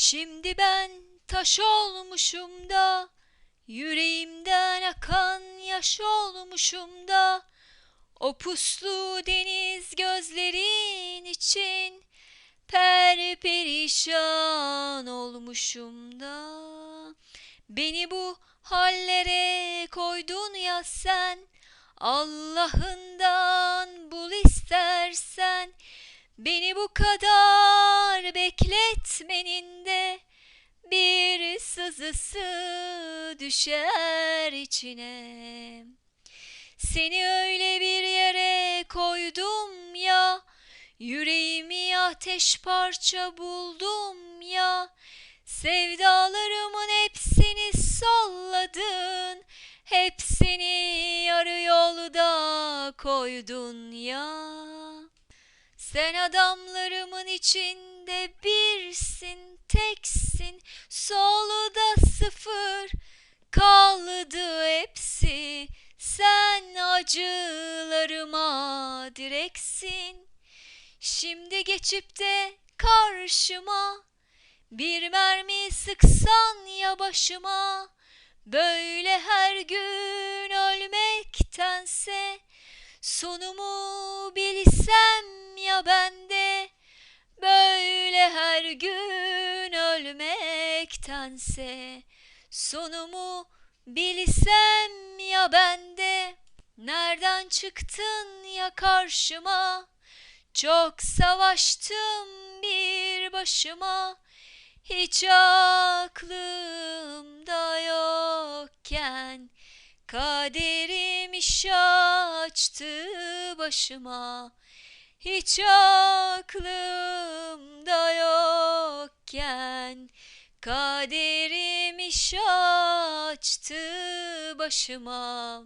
Şimdi ben taş olmuşum da Yüreğimden akan yaş olmuşum da. O puslu deniz gözlerin için Perperişan olmuşum da. Beni bu hallere koydun ya sen Allah'ından bul istersen Beni bu kadar bekletmenin de bir sızısı düşer içine. Seni öyle bir yere koydum ya, yüreğimi ateş parça buldum ya. Sevdalarımın hepsini salladın, hepsini yarı yolda koydun ya. Sen adamlarımın içinde birsin, teksin, soluda sıfır kaldı hepsi. Sen acılarıma direksin. Şimdi geçip de karşıma bir mermi sıksan ya başıma. Böyle her gün ölmektense Sonumu bilsem ya bende. Böyle her gün ölmektense Sonumu bilsem ya bende. Nereden çıktın ya karşıma? Çok savaştım bir başıma. Hiç aklımda yokken Kaderim iş açtı başıma Hiç aklımda yokken Kaderim iş açtı başıma